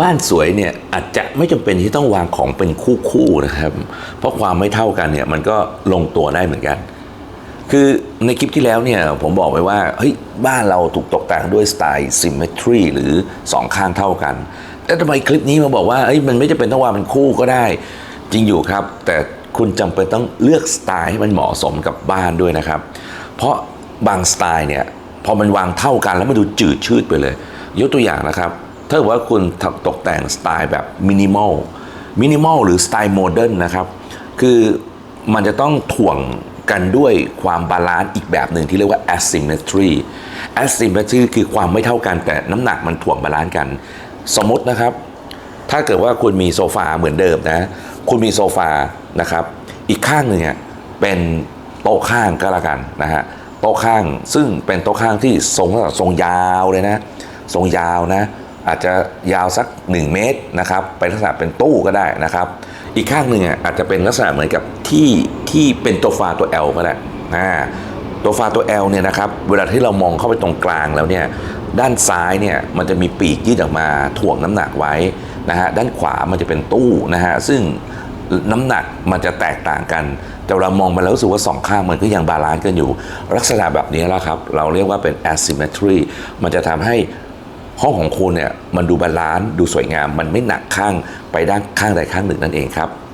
บ้านสวยเนี่ยอาจจะไม่จำเป็นที่ต้องวางของเป็นคู่ๆนะครับ เพราะความไม่เท่ากันเนี่ยมันก็ลงตัวได้เหมือนกัน คือในคลิปที่แล้วเนี่ยผมบอกไปว่าเฮ้ยบ้านเราถูกตกแต่งด้วยสไตล์ symmetry หรือสองข้างเท่ากันแต่ทำไมคลิปนี้มาบอกว่าเอ้ยมันไม่จำเป็นต้องวางเป็นคู่ก็ได้ จริงอยู่ครับ แต่คุณจำเป็นต้องเลือกสไตล์ให้มันเหมาะสมกับบ้านด้วยนะครับ เพราะบางสไตล์เนี่ยพอมันวางเท่ากันแล้วมันดูจืดชืดไปเลย ยกตัวอย่างนะครับ ถ้าเกิดว่าคุณตกแต่งสไตล์แบบมินิมอลมินิมอลหรือสไตล์โมเดิร์นนะครับ คือมันจะต้องถ่วงกันด้วยความบาลานซ์อีกแบบหนึ่งที่เรียกว่า asymmetry asymmetry คือความไม่เท่ากันแต่น้ำหนักมันถ่วงบาลานซ์กัน สมมตินะครับ ถ้าเกิดว่าคุณมีโซฟาเหมือนเดิมนะ คุณมีโซฟานะครับ อีกข้างหนึ่งเป็นโต๊ะข้างก็แล้วกันนะฮะโต๊ะข้างซึ่งเป็นโต๊ะข้างที่ทรงทรงยาวเลยนะ ทรงยาวนะ อาจจะยาวสัก 1 เมตรนะครับเป็นลักษณะเป็นตู้ก็ได้นะครับ อีกข้างหนึ่งอะอาจจะเป็นลักษณะเหมือนกับที่ที่เป็นตัวฟาตัว L ก็ได้อ่าตัวฟาตัว L เนี่ยนะครับเวลาที่เรามองเข้าไปตรงกลางแล้วเนี่ยด้านซ้ายเนี่ยมันจะมีปีกยืดออกมาถ่วงน้ำหนักไว้นะฮะด้านขวามันจะเป็นตู้นะฮะซึ่งน้ำหนักมันจะแตกต่างกัน แต่เรามองไปแล้วรู้สึกว่าสองข้างมันก็ยังบาลานซ์กันอยู่ ลักษณะแบบนี้แหละครับ เราเรียกว่าเป็น asymmetry มันจะทำให้ ห้องของคุณเนี่ยมันดูบาลานซ์ดูสวยงาม มันไม่หนักข้างไปด้านข้างใดข้างหนึ่งนั่นเองครับ